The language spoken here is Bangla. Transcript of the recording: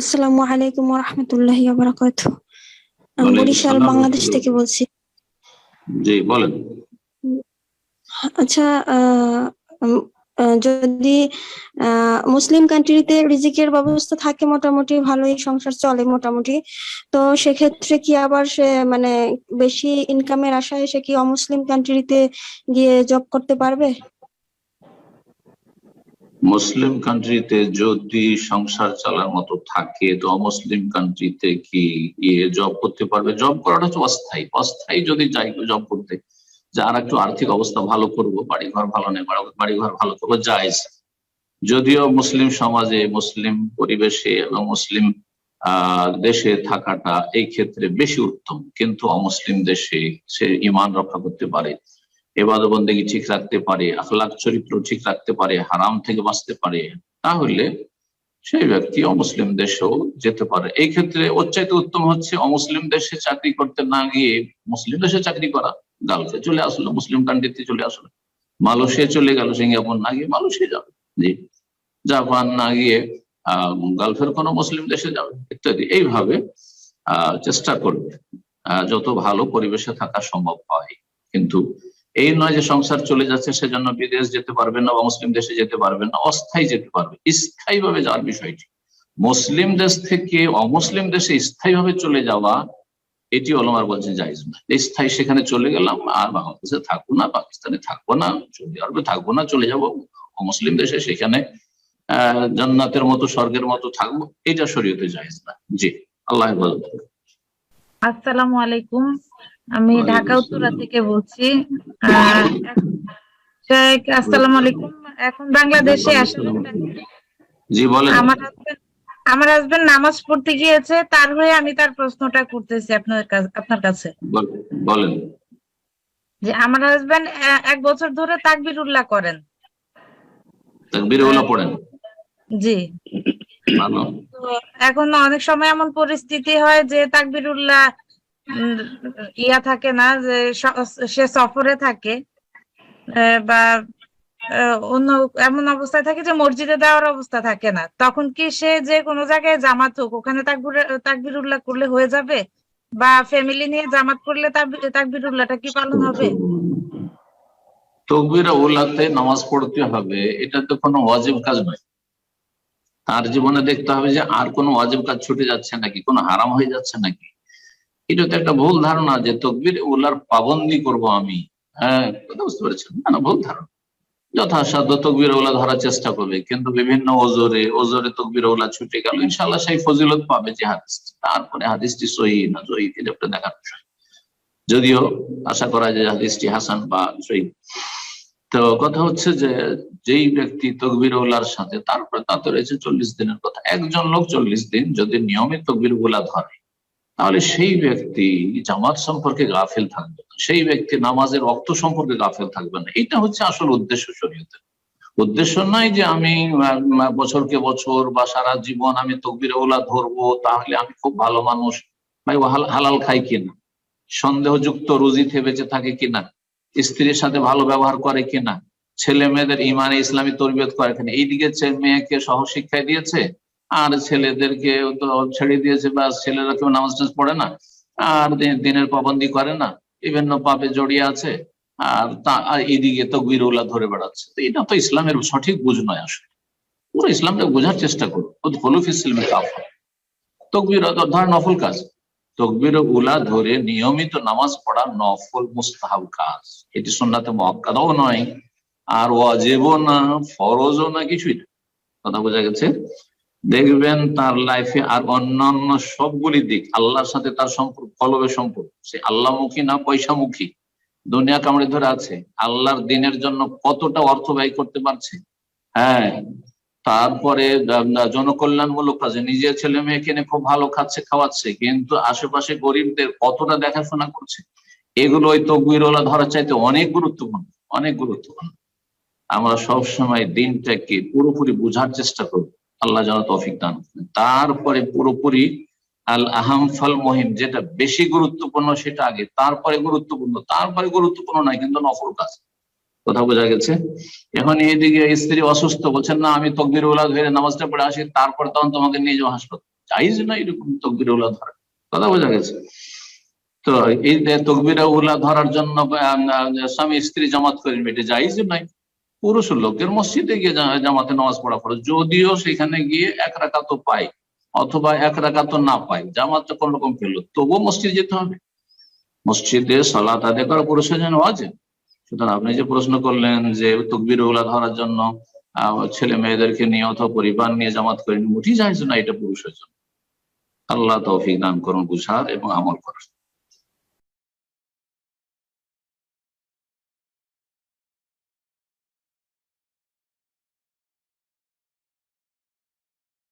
আসসালামু আলাইকুম রহমতুল্লাহি বারাকাতু আমি বরিশাল বাংলাদেশ থেকে বলছি। জি বলেন। আচ্ছা যদি আহ, মুসলিম কান্ট্রিতে রিজিকের ব্যবস্থা থাকে মোটামুটি ভালোই সংসার চলে মোটামুটি। তো সেক্ষেত্রে কি আবার সে মানে বেশি ইনকামের আশায় সে কি অমুসলিম কান্ট্রিতে গিয়ে জব করতে পারবে? মুসলিম কান্ট্রিতে যদি সংসার চালার মতো থাকে, তো অমুসলিম কান্ট্রিতে কি ইয়ে জব করতে পারবে? জব করাটা হচ্ছে অস্থায়ী। অস্থায়ী যদি যাই জব করতে, যে আর একটু আর্থিক অবস্থা ভালো করব বাড়ি ঘর ভালো নেই, বাড়ি ঘর ভালো করব জায়জ যদিও মুসলিম সমাজে, মুসলিম পরিবেশে এবং মুসলিম দেশে থাকাটা এই ক্ষেত্রে বেশি উত্তম, কিন্তু অমুসলিম দেশে সে ইমান রক্ষা করতে পারে। এবাদ বন্দেগী ঠিক রাখতে পারে আখলাক চরিত্র ঠিক রাখতে পারে, হারাম থেকে বাঁচতে পারে, তাহলে সেই ব্যক্তি অমুসলিম দেশেও যেতে পারে। এই ক্ষেত্রে ওর চাইতে উত্তম হচ্ছে অমুসলিম দেশে চাকরি করতে না গিয়ে মুসলিম দেশে চাকরি করা। গালফে চলে আসলো, মুসলিম কান্ট্রিতে চলে আসলো। মালয়েশিয়া চলে গেল, সিঙ্গাপুর না গিয়ে মালয়েশিয়া যাবে। জি। জাপান না গিয়ে, আহ, গালফের কোনো মুসলিম দেশে যাবে, ইত্যাদি। এইভাবে, আহ, চেষ্টা করবে। যত ভালো পরিবেশে থাকা সম্ভব হয়। কিন্তু এই নয় যে সংসার চলে যাচ্ছে, সেজন্য বিদেশ যেতে পারবে না বা মুসলিম দেশে যেতে পারবে না, অস্থায়ী যেতে পারবে। স্থায়ী ভাবে যাওয়ার বিষয়টি মুসলিম দেশ থেকে অমুসলিম দেশে স্থায়ী ভাবে চলে যাওয়া, এটি অলমার বলছেন জাহিজ না। স্থায়ী সেখানে চলে গেলাম, আর বাংলাদেশে থাকব না, পাকিস্তানে থাকব না, সৌদি আরবে থাকব না, চলে যাব। অমুসলিম দেশে সেখানে, আহ, জান্নাতের মতো, স্বর্গের মতো থাকব, এটা শরীয়তে জাহিজ না। জি, আল্লাহ করুন। আসসালামু আলাইকুম। আমি ঢাকা উত্তরা থেকে বলছি। আসসালামু আলাইকুম। এখন বাংলাদেশে জি বলেন। আমার হাজবেন্ড আমার হাজবেন্ড নামাজ পড়তে গিয়েছে তার হয়ে আমি তার প্রশ্নটা করতেছি আপনার কাছে আপনার কাছে। বলেন। যে আমার হাজবেন্ড এক বছর ধরে তাকবিরুল্লাহ করেন। তাকবীর ওলা পড়েন। জি। ভালো। এখন অনেক সময় এমন পরিস্থিতি হয় যে তাকবিরুল্লাহ ইয়া থাকে না যে সে সফরে থাকে বা অন্য এমন অবস্থায় থাকে যে মসজিদে দেওয়ার অবস্থা থাকে না। তখন কি সে যে কোনো জায়গায় জামাত হোক ওখানে তাকবির তাকবিরুল্লাহ করলে হয়ে যাবে? বা ফ্যামিলি নিয়ে জামাত করলে তাকবি- তাকবিরুল্লাহটা কি পালন হবে? তকবির ওলাতে নামাজ পড়তে হবে এটা তো কোনো ওয়াজিব কাজ নয়। তার জীবনে দেখতে হবে যে আর কোনো ওয়াজিব কাজ ছুটে যাচ্ছে নাকি, কোনো হারাম হয়ে যাচ্ছে নাকি। এটা তো একটা ভুল ধারণা যে তকবির ওলার পাবন্দি করব আমি। হ্যাঁ বুঝতে পেরেছেন? না না, ভুল ধারণা। যথাসাধ্য তকবির ওলা ধরার চেষ্টা করবে, কিন্তু বিভিন্ন ওজোরে ওজোরে তকবির ওলা ছুটে গেল ইনশাল্লাহ সেই ফজিলত পাবে যে হাদিস। তারপরে হাদিসটি সহি না সহি, এটা দেখার বিষয়। যদিও আশা করা যায় যে হাদিসটি হাসান বা সহি। তো কথা হচ্ছে যে, যেই ব্যক্তি তকবির উল্লার সাথে তারপরে তাতে রয়েছে চল্লিশ দিনের কথা। একজন লোক চল্লিশ দিন যদি নিয়মিত তকবির উল্লা ধরে, তাহলে সেই ব্যক্তি জামাত সম্পর্কে গাফিল থাকবে না, সেই ব্যক্তি নামাজের রক্ত সম্পর্কে গাফিল থাকবে না। এটা হচ্ছে আসল উদ্দেশ্য শরীয়তে। উদ্দেশ্য নয় যে আমি বছরকে বছর বা সারা জীবন আমি তকবির উল্লা ধরবো, তাহলে আমি খুব ভালো মানুষ, ভাই হালাল খাই কিনা? সন্দেহযুক্ত রুজিতে বেঁচে থাকে কিনা? স্ত্রীর সাথে ভালো ব্যবহার করে কিনা, ছেলে মেয়েদের ইমানে ইসলামী তরবিয়ত করে কিনা, এইদিকে মেয়েকে সহশিক্ষায় দিয়েছে, আর ছেলেদেরকে ছেড়ে দিয়েছে, বা ছেলেরা কেউ নামাজ টাজ পড়ে না, আর দিন- দিনের পাবন্দি করে না, বিভিন্ন পাপে জড়িয়ে আছে, আর তা এইদিকে তো গিরুলা ধরে বেড়াচ্ছে। তো এটা তো ইসলামের সঠিক বুঝ নয় আসলে। পুরো ইসলামটা বোঝার চেষ্টা করো হলুফ ইসলামে কাফা তকবির ধর নফল কাজ। তকবির উলা ধরে নিয়মিত নামাজ পড়া নফল মুস্তাহাব কাজ। এটি সুন্নাতে মক্কাদাও নয়, আর ওয়াজেবও না, ফরজও না, কিছুই কথা বোঝা গেছে? দেখবেন তার লাইফে আর অন্যান্য সবগুলি দিক আল্লাহর সাথে তার সম্পর্ক, কলবে সম্পর্ক। সে আল্লাহমুখী না পয়সামুখী? দুনিয়া কামড়ে ধরে আছে। আল্লাহর দিনের জন্য কতটা অর্থ ব্যয় করতে পারছে? হ্যাঁ তারপরে জনকল্যাণমূলক কাজে নিজের ছেলে নিয়ে খুব ভালো খাচ্ছে, খাওয়াচ্ছে, কিন্তু আশেপাশে গরিবদের কতটা দেখাশোনা করছে এগুলো ওই তকবিরওয়ালা ধরার চাইতে অনেক গুরুত্বপূর্ণ অনেক গুরুত্বপূর্ণ আমরা সব সময় দিনটাকে পুরোপুরি বোঝার চেষ্টা করব, আল্লাহ যেন তৌফিক দান করেন। তারপরে পুরোপুরি আল আহাম ফাল মহিম, যেটা বেশি গুরুত্বপূর্ণ সেটা আগে, তারপরে গুরুত্বপূর্ণ তারপরে গুরুত্বপূর্ণ নয়, কিন্তু নফল কাজ কথা বোঝা গেছে। এখন এইদিকে স্ত্রী অসুস্থ, বলছেন, না, আমি তকবির ওলা ধরে নামাজটা পড়ে আসি, তারপর তখন তোমাকে নিয়ে যাও হাসপাতাল। চাইজ না এরকম তকবির উল্লাহ ধরা? কথা বোঝা গেছে। তো এই তকবিরা উল্লাহ ধরার জন্য স্বামী স্ত্রী জামাত করেন এটা জাইজ নাই পুরুষ লোকের মসজিদে গিয়ে জামাতে নামাজ পড়া পড়ে যদিও সেখানে গিয়ে এক রাখা তো পায়, অথবা এক রাকাত না পায়, জামাতে কোন রকম পেল তবুও মসজিদ যেতে হবে। মসজিদে সালাত আদায় করা পুরুষের জন্য আছে সুতরাং আপনি যে প্রশ্ন করলেন যে তকবির ওগুলা ধরার জন্য ছেলে মেয়েদেরকে নিয়ে অথবা পরিবার নিয়ে জামাত করেন মুঠি যায় না এটা পুরুষের জন্য। আল্লাহ তৌফিক দান করুন বুঝার এবং আমল করার।